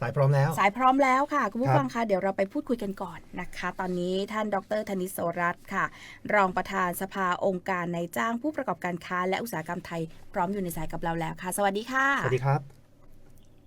สายพร้อมแล้ว สายพร้อมแล้วค่ะ คุณคผู้รับฟังคะเดี๋ยวเราไปพูดคุยกันก่อนนะคะ ตอนนี้ท่านดรธนิตโสรัตน์ค่ะ รองประธานสภาองค์การในายจ้างผู้ประกอบการค้า และอุตสาหกรรมไทยพร้อมอยู่ในสายกับเราแล้วค่ะ สวัสดีค่ะสวัสดีครับ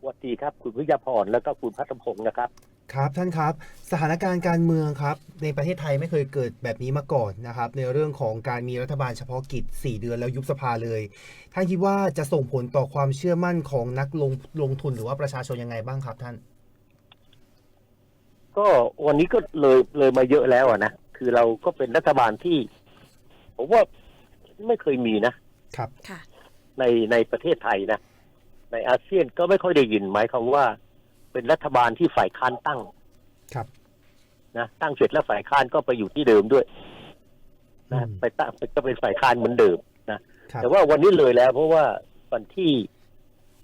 สวัสดีครับ คุณวิทยาพรแล้วก็คุณพัฒพงศ์นะครับ ครับท่านครับสถานการณ์การเมืองครับในประเทศไทยไม่เคยเกิดแบบนี้มาก่อนนะครับในเรื่องของการมีรัฐบาลเฉพาะกิจ 4 เดือนแล้วยุบสภาเลยท่านคิดว่าจะส่งผลต่อความเชื่อมั่นของนักลงลงทุนหรือว่าประชาชนยังไงบ้างครับท่าน ก็วันนี้ก็เลยเลยมาเยอะแล้วอะนะคือเราก็เป็นรัฐบาลที่ผมว่าไม่เคยมีนะครับค่ะ ในในประเทศไทยนะในอาเซียนก็ไม่ค่อยได้ยินหมายความว่า เป็นรัฐบาลที่ฝ่ายค้านตั้งครับนะตั้งเสร็จแล้วฝ่ายค้านก็ไปอยู่ที่เดิมด้วยนะอืมไปตั้งก็เป็นฝ่ายค้านเหมือนเดิมครับแต่ว่าวันนี้เลยแล้ว เพราะว่าวันที่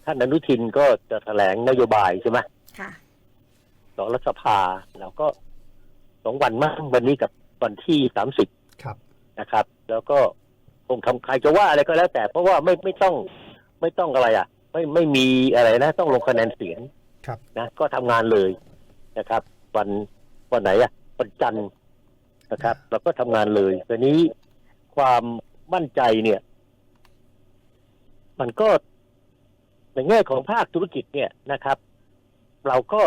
ท่านอนุทินก็จะแถลงนโยบายใช่ไหมค่ะต่อรัฐสภาเราก็สองวันมั้งวันนี้กับวันที่สามสิบครับนะครับ แล้วก็คงทำใครจะว่าอะไรก็แล้วแต่เพราะว่าไม่ไม่ต้องไม่ต้องอะไรอะ ไม่ไม่มีอะไรนะ ต้องลงคะแนนเสียง ครับนะก็ทำงานเลยนะครับ วันวันไหนอะวันจันทร์นะครับ เราก็ทำงานเลยทีนี้ความมั่นใจเนี่ย มันก็ในแง่ของภาคธุรกิจเนี่ยนะครับ เราก็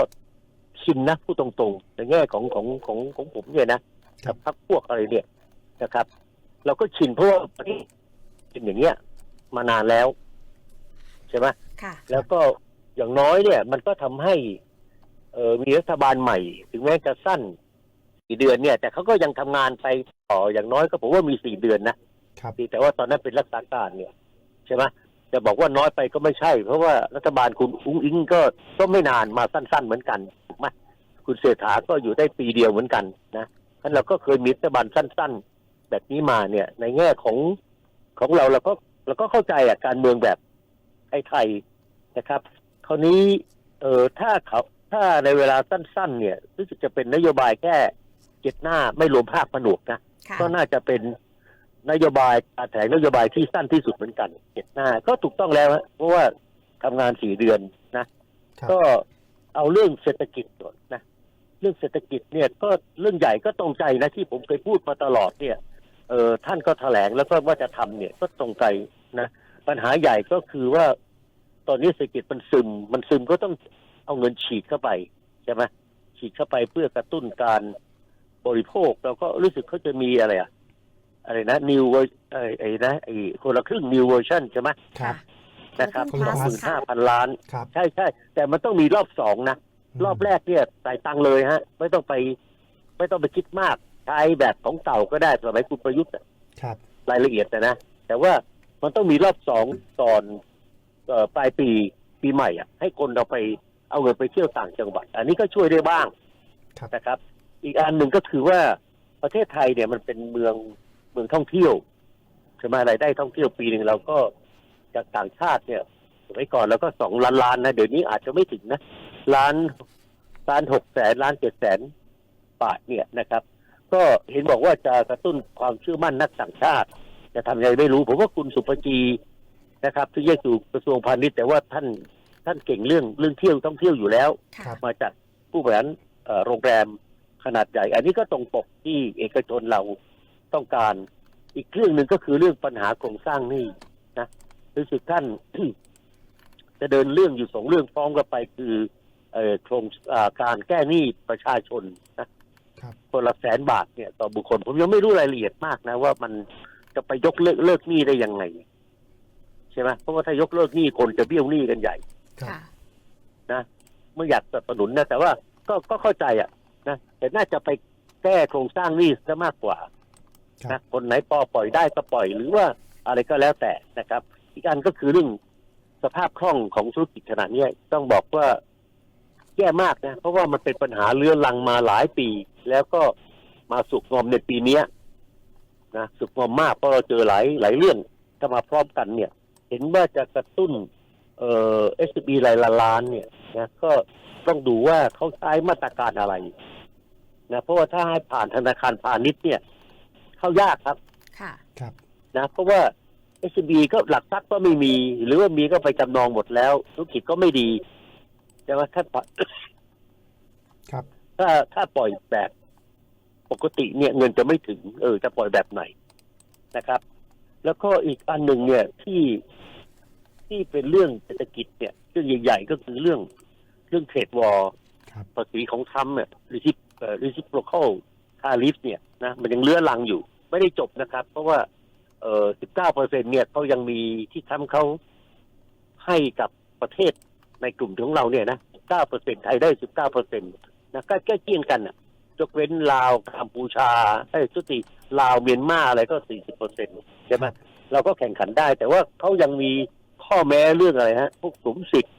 ชินนะพูดตรงๆ ในแง่ของของของของผมเนี่ยนะครักับพักพวกอะไรเนี่ยนะครับ เราก็ชินเพราะว่าประเทศเป็นอย่างเงี้ย มานานแล้ว ใช่ไหมค่ะแล้วก็ อย่างน้อยเนี่ย มันก็ทำให้ เออมีรัฐบาลใหม่ ถึงแม้จะสั้นสี่เดือนเนี่ย แต่เขาก็ยังทำงานไปต่ออย่างน้อยก็ผมว่ามีสี่เดือนนะครับแต่ว่าตอนนั้นเป็นรักษาการเนี่ยใช่ไหมจะบอกว่าน้อยไปก็ไม่ใช่ เพราะว่ารัฐบาลคุณอุ้งอิงก็ก็ไม่นานมาสั้น ๆ เหมือนกันถูกไหมคุณเศรษฐาก็อยู่ได้ปีเดียวเหมือนกันนะท่านเราก็เคยมีรัฐบาลสั้น ๆ แบบนี้มาเนี่ย ในแง่ของของเราเราก็เราก็เข้าใจอะการเมืองแบบไทยๆนะครับ คราวนี้เออถ้าเขาถ้าในเวลาสั้น ๆ เนี่ยรู้สึกจะเป็นนโยบายแค่เจ็ดหน้าไม่รวมภาคผนวกนะค่ะก็น่าจะเป็นนโยบายการแถลงนโยบายที่สั้นที่สุดเหมือนกันเจ็ดหน้า ก็ถูกต้องแล้วฮะเพราะว่าทำงานสี่เดือนนะ ครับ ก็เอาเรื่องเศรษฐกิจก่อนนะ เรื่องเศรษฐกิจเนี่ยก็เรื่องใหญ่ก็ตรงใจนะที่ผมเคยพูดมาตลอดเนี่ยเออท่านก็แถลงแล้วก็ว่าจะทำเนี่ยก็ตรงใจนะ ปัญหาใหญ่ก็คือว่า ตอนนี้เศรษฐกิจมันซึม มันซึมก็ต้องเอาเงินฉีดเข้าไปใช่ไหมฉีดเข้าไปเพื่อกระตุ้นการบริโภคแล้วก็รู้สึกเขาจะมีอะไรอะอะไรนะ new เวอร์ไอ้ไอ้นะไอ้คนละครึ่ง new version ใช่ไหมครับนะครับคนละสองครึ่หมื่งนห้าพันล้านครับใช่ใช่แต่มันต้องมีรอบสองนะรอบแรกเนี่ยใส่ตังค์เลยฮะ ไม่ต้องไป ไม่ต้องไปคิดมากใช้แบบของเก่าก็ได้สมัยคุณประยุทธ์อะครับ รายละเอียดนะนะแต่ว่ามันต้องมีรอบสองก่อนเอ่อ ปลายปีปีใหม่อะให้คนเราไปเอาเงินไปเที่ยวต่างจังหวัด อันนี้ก็ช่วยได้บ้างครับนะครับ อีกอันหนึ่งก็คือว่าประเทศไทยเนี่ยมันเป็นเมืองเมืองท่องเที่ยวใช่ไหมรายได้ท่องเที่ยวปีหนึ่งเราก็จากต่างชาติเนี่ยสมัยก่อนเราก็สองล้านล้านนะเดี๋ยวนี้อาจจะไม่ถึงนะล้านล้านหกแสนล้านเจ็ดแสนบาทเนี่ยนะครับ ก็เห็นบอกว่าจะกระตุ้นความเชื่อมั่นนักต่างชาติ จะทำยังไงไม่รู้ ผมว่าคุณสุปจี นะครับที่แยกอยู่กระทรวงพาณิชย์แต่ว่าท่านท่านเก่งเรื่องเรื่องเที่ยวท่องเที่ยวอยู่แล้ว ค่ะครับมาจากผู้บริหารเอ่อโรงแรมขนาดใหญ่ อันนี้ก็ตรงปกที่เอกชนเราต้องการ อีกเรื่องหนึ่งก็คือเรื่องปัญหาโครงสร้างหนี้นะรู้สึกท่าน จะเดินเรื่องอยู่สองเรื่องฟ้องกันไปคือเอ่อโครงอ่าการแก้หนี้ประชาชนนะครับ คนละแสนบาทเนี่ย ต่อบุคคล ผมยังไม่รู้รายละเอียดมากนะ ว่ามันจะไปยกเลิกเลิกหนี้ได้ยังไง ใช่ไหมเพราะว่าถ้ายกเลิกหนี้คนจะเบี้ยวหนี้กันใหญ่ครับค่ะไม่อยากสนับสนุนนะ แต่ว่าก็ก็เข้าใจอะนะแต่น่าจะไปแก้โครงสร้างหนี้ซะมากกว่าครับนะคนไหนพอปล่อยได้ก็ปล่อยหรือว่าอะไรก็แล้วแต่นะครับ อีกอันก็คือเรื่องสภาพคล่องของธุรกิจขนาดนี้ยต้องบอกว่าแย่มากนะ เพราะว่ามันเป็นปัญหาเรื้อรังมาหลายปี แล้วก็มาสุกงอมในปีเนี้ยนะสุกงอมมากเพราะเราเจอหลายหลายเรื่องก็มาพร้อมกันเนี่ยเห็นว่าจะกระตุ้นเอ่อ SB รายละล้านเนี่ยนะก็ต้องดูว่าเขาใช้มาตรการอะไรนะเพราะว่าถ้าให้ผ่านธนาคารพาณิชย์เนี่ย เข้ายากครับ ค่ะ ครับ นะเพราะว่า SB ก็หลักทรัพย์ก็ไม่มี หรือว่ามีก็ไปจำนองหมดแล้ว ธุรกิจก็ไม่ดีใช่ไหมถ้าปล่อยครับ ถ้าถ้าปล่อยแบบปกติเนี่ยเงินจะไม่ถึง เออ จะปล่อยแบบไหนนะครับ แล้วก็อีกอันหนึ่งเนี่ยที่ที่เป็นเรื่องเศรษฐกิจเนี่ยเรื่องใหญ่ ๆ ก็คือเรื่องเรื่องเทรดวอร์ครับภาษีของทรัมป์เนี่ยริซิปเอ่อริซิปโลเคอลทาริฟเนี่ยนะมันยังเลื้อรังอยู่ ไม่ได้จบนะครับ เพราะว่าเอ่อ19เปอร์เซ็นเนี่ยเขายังมีที่ทำเขาให้กับประเทศในกลุ่มของเราเนี่ยนะ9เปอร์เซ็นไทยได้19เปอร์เซ็นนะก็ใกล้เคียงกันอะ ยกเว้นลาวกัมพูชาไอ้ยสุติลาวเมียนมาอะไรก็40เปอร์เซ็นใช่ไหมเราก็แข่งขันได้ แต่ว่าเขายังมีข้อแม้เรื่องอะไรฮะ พวกสมสิทธิ์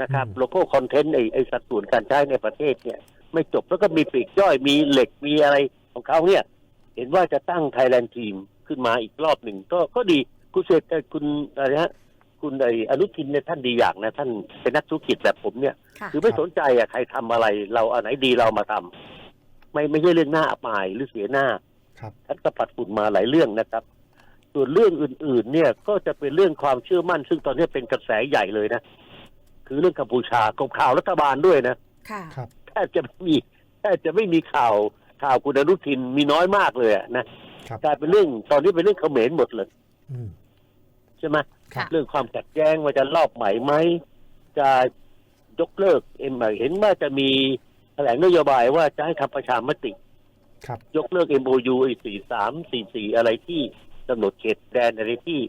นะครับอืมโลโก้คอนเทนต์ไอ้ไอ้สัดส่วนการใช้ในประเทศเนี่ย ไม่จบแล้วก็มีปลีกย่อยมีเหล็กมีอะไรของเขาเนี่ย เห็นว่าจะตั้งไทยแลนด์ทีมขึ้นมาอีกรอบหนึ่งก็ก็ดีคุณเศรษฐคุณอะไรฮะคุณไออนุทินเนี่ยท่านดีอย่างนะ ท่านเป็นนักธุรกิจแบบผมเนี่ยค่ะคือไม่สนใจอะใครทำอะไร เราอันไหนดีเรามาทำ ไม่ไม่ใช่เรื่องหน้าอับอายหรือเสียหน้าครับท่านก็ปัดฝุ่นมาหลายเรื่องนะครับ ส่วนเรื่องอื่น ๆ เนี่ยก็จะเป็นเรื่องความเชื่อมั่น ซึ่งตอนนี้เป็นกระแสใหญ่เลยนะ คือเรื่องกัมพูชากบข่าวรัฐบาลด้วยนะค่ะครับแทบจะไม่มีแทบจะไม่มีข่าวข่าวคุณอนุทินมีน้อยมากเลยอะนะครับกลายเป็นเรื่องตอนนี้เป็นเรื่องเขมรหมดเลยอืมใช่ไหมค่ะเรื่องความขัดแย้งว่าจะรอบใหม่ไหมจะยกเลิกเอ็มเห็นว่าจะมีแถลงนโยบายว่าจะให้ทำประชามติครับ ยกเลิก MOU ไอ้สี่สามสี่สี่อะไรที่กำหนดเขตแดนอะไรที่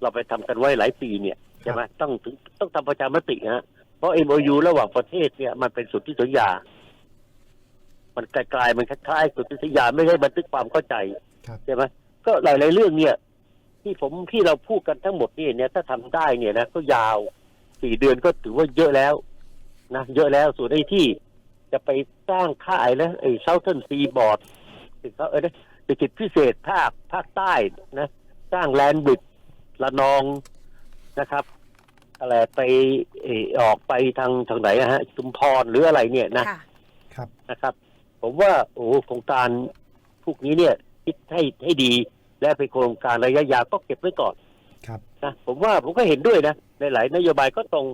เราไปทำกันไว้หลายปีเนี่ยใช่ไหมต้องถึงต้องทำประชามติฮะเพราะ MOU ระหว่างประเทศเนี่ยมันเป็นสุทธิสัญญา มันไกลๆมันคล้ายๆสุทธิสัญญาไม่ใช่บันทึกความเข้าใจครับใช่ไหมก็หลายๆเรื่องเนี่ย ที่ผมที่เราพูดกันทั้งหมดนี่เนี่ย ถ้าทำได้เนี่ยนะก็ยาวสี่เดือนก็ถือว่าเยอะแล้วนะเยอะแล้วส่วนไอ้ที่ จะไปสร้างค่ายแล้วไอ้เซาเทิร์นซีบอร์ดเขาเออนะเศรษฐกิจพิเศษภาคภาคใต้นะสร้างแลนด์บริดละนองนะครับอะไรไปเออออกไปทางทางไหนอะฮะชุมพรหรืออะไรเนี่ยนะค่ะครับนะครับ ผมว่าโอ้โหโครงการพวกนี้เนี่ยคิดให้ให้ดีและเป็นโครงการระยะยาวก็เก็บไว้ก่อนครับนะผมว่าผมก็เห็นด้วยนะในหลายนโยบายก็ตรง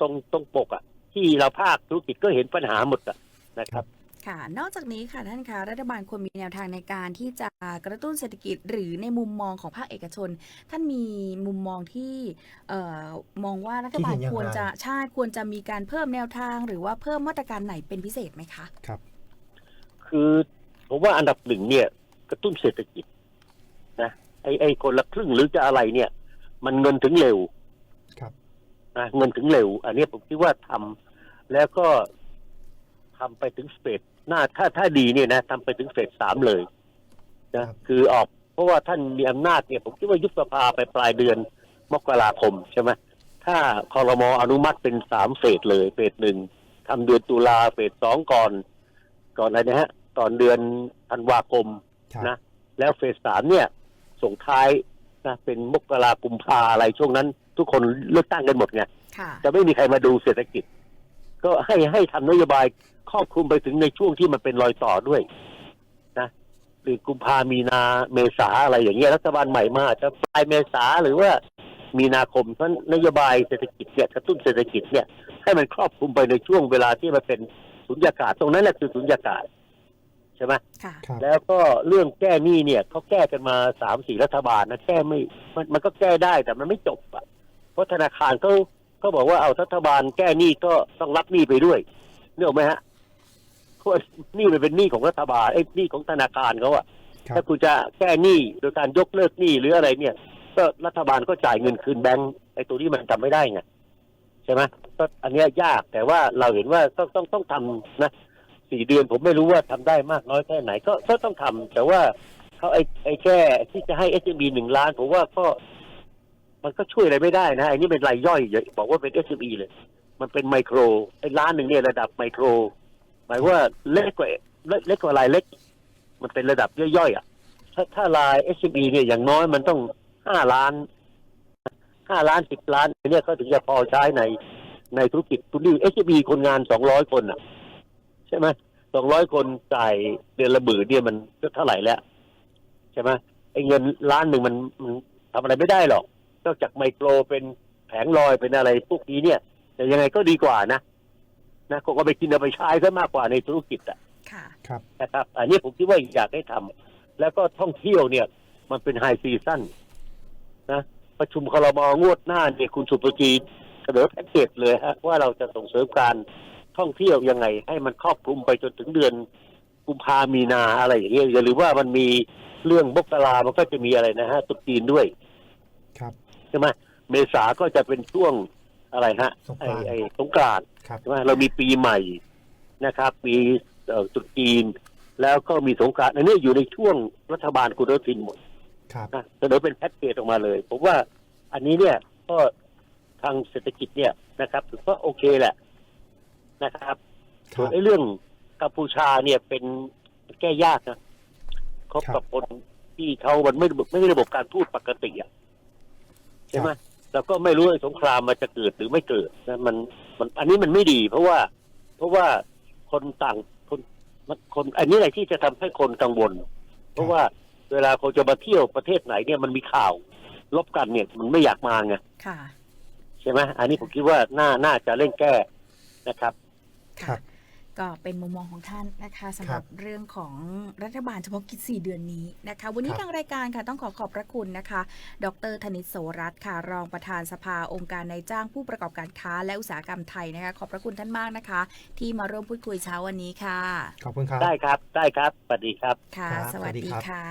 ตรงตรงปกอะ ที่เราภาคธุรกิจก็เห็นปัญหาหมดอะนะครับค่ะ นอกจากนี้ค่ะท่านคะรัฐบาลควรมีแนวทางในการที่จะกระตุ้นเศรษฐกิจหรือในมุมมองของภาคเอกชน ท่านมีมุมมองที่เอ่อมองว่ารัฐบาลคิดเห็นอย่างไรควรจะใช่ควรจะมีการเพิ่มแนวทาง หรือว่าเพิ่มมาตรการไหนเป็นพิเศษไหมคะครับ คือผมว่าอันดับหนึ่งเนี่ย กระตุ้นเศรษฐกิจนะไอ้ไอ้คนละครึ่งหรือจะอะไรเนี่ย มันเงินถึงเร็วครับนะ เงินถึงเร็ว อันนี้ผมคิดว่าทำแล้วก็ทำไปถึงเฟสหน้าถ้าถ้าดีเนี่ยนะทำไปถึงเฟสสามเลยนะครับคือออกเพราะว่าท่านมีอำนาจเนี่ย ผมคิดว่ายุบสภาไปปลายเดือนมกราคมใช่ไหมถ้าคอรมออนุมัติเป็นสามเฟสเลยเฟสหนึ่งทำเดือนตุลาเฟสสองก่อน ก่อนอะไรนะฮะก่อนเดือนธันวาคมครับนะ แล้วเฟสสามเนี่ยส่งท้าย นะเป็นมกรากุมภาอะไรช่วงนั้น ทุกคนเลือกตั้งกันหมดไงค่ะ จะไม่มีใครมาดูเศรษฐกิจ ก็ให้ให้ทำนโยบายครอบคลุมไปถึงในช่วงที่มันเป็นรอยต่อด้วยนะหรือกุมภามีนาเมษาอะไรอย่างเงี้ยรัฐบาลใหม่มาอาจจะปลายเมษาหรือว่ามีนาคมเพราะนโยบายเศรษฐกิจเนี่ยกระตุ้นเศรษฐกิจเนี่ยให้มันครอบคลุมไปในช่วงเวลาที่มันเป็นสุญญากาศตรงนั้นแหละคือสุญญากาศ ใช่ไหมค่ะครับแล้วก็เรื่องแก้หนี้เนี่ยเขาแก้กันมาสามสี่รัฐบาลนะแก้ไม่มันมันก็แก้ได้แต่มันไม่จบอะเพราะธนาคารเขาเขาบอกว่าเอารัฐบาลแก้หนี้ก็ต้องรับหนี้ไปด้วยนึกออกไหมฮะเพราะว่าหนี้มันเป็นหนี้ของรัฐบาลไอ้หนี้ของธนาคารเขาอะครับถ้าคุณจะแก้หนี้โดยการยกเลิกหนี้หรืออะไรเนี่ย ก็รัฐบาลก็จ่ายเงินคืนแบงก์ไอ้ตัวนี้มันทำไม่ได้ไงใช่ไหมก็อันเนี้ยยากแต่ว่าเราเห็นว่าต้องต้องต้องทำนะ สี่เดือน ผมไม่รู้ว่าทำได้มากน้อยแค่ไหน ก็ก็ต้องทำแต่ว่าเขาไอ้ไอ้แค่ที่จะให้เอสบีหนึ่งล้านผมว่าก็ มันก็ช่วยอะไรไม่ได้นะไอ้นี่เป็นรายย่อยอย่าบอกว่าเป็นเอสบีเลย มันเป็นไมโครไอ้ล้านหนึ่งเนี่ยระดับไมโคร หมายว่าเล็กกว่าเล็กกว่ารายเล็ก มันเป็นระดับย่อยๆอะถ้าถ้ารายเอสบีเนี่ยอย่างน้อยมันต้องห้าล้านห้าล้านสิบล้านเนี่ยเขาถึงจะพอใช้ในในธุรกิจคุณดิเอสบีคนงานสองร้อยคนอะ ใช่ไหมสองร้อยคนจ่ายเดือนละหมื่นเนี่ยมันก็เท่าไหร่แล้วใช่ไหมไอ้เงินล้านหนึ่งมันมันทำอะไรไม่ได้หรอก นอกจากไมโครเป็นแผงลอยเป็นอะไรพวกนี้เนี่ย แต่ยังไงก็ดีกว่านะนะก็เอาไปกินเอาไปใช้ซะมากกว่าในธุรกิจอะค่ะครับนะครับ อันนี้ผมคิดว่าอยากให้ทำแล้วก็ท่องเที่ยวเนี่ย มันเป็นไฮซีซั่นนะประชุมครมงวดหน้าเนี่ยคุณสุปกีเสนอแพ็กเกจเลยฮะว่าเราจะส่งเสริมการ ท่องเที่ยวยังไง ให้มันครอบคลุมไปจนถึงเดือนกุมภามีนาอะไรอย่างเงี้ยอย่าลืมว่ามันมีเรื่องมกรามันก็จะมีอะไรนะฮะตรุษจีนด้วย ครับใช่ไหมเมษาก็จะเป็นช่วงอะไรฮะสงกไอ้รานต์ไอ้สงกรานต์ครับใช่ไหมเรามีปีใหม่นะครับปีเอ่อตรุษจีน แล้วก็มีสงกรานต์อันนี้อยู่ในช่วงรัฐบาลคุณอนุทินหมดครับนะเสนอเป็นแพ็กเกจออกมาเลย ผมว่าอันนี้เนี่ยก็ทางเศรษฐกิจเนี่ยนะครับถือว่าโอเคแหละ นะครับคส่วรันบไอ้เรื่องกัมพูชาเนี่ยเป็นแก้ยากนะคบครับกับคนที่เขามันไม่ไม่ได้ระบบการพูดปกติอะใช่ไหมแล้วก็ไม่รู้ไอ้สงครามมันจะเกิดหรือไม่เกิดนะมันมันอันนี้มันไม่ดี เพราะว่า เพราะว่าคนต่างคนมันคน อันนี้อะไรที่จะทำให้คนกังวล เพราะว่าเวลาคนจะมาเที่ยวประเทศไหนเนี่ยมันมีข่าวลบกันเนี่ยมันไม่อยากมาไงค่ะใช่ไหมอันนี้ผมคิดว่าน่าน่าจะเร่งแก้นะครับ ครัค่ะบก็เป็นมุมมองของท่านนะคะสำหรับเรื่องของรัฐบาลเฉพาะกิจ 4 เดือนนี้นะคะ วันนี้ครับทางรายการค่ะต้องขอขอบพระคุณนะคะ ดรธนิตโสรัตน์ค่ะ รองประธานสภาองค์การนายจ้างผู้ประกอบการค้าและอุตสาหกรรมไทยนะคะ ขอบพระคุณท่านมากนะคะ ที่มาร่วมพูดคุยเช้าวันนี้ค่ะ ขอบคุณครับ ได้ครับ ได้ครับ สวัสดีครับ ค่ะครับสวัสสวัสดีดีครับค่ะ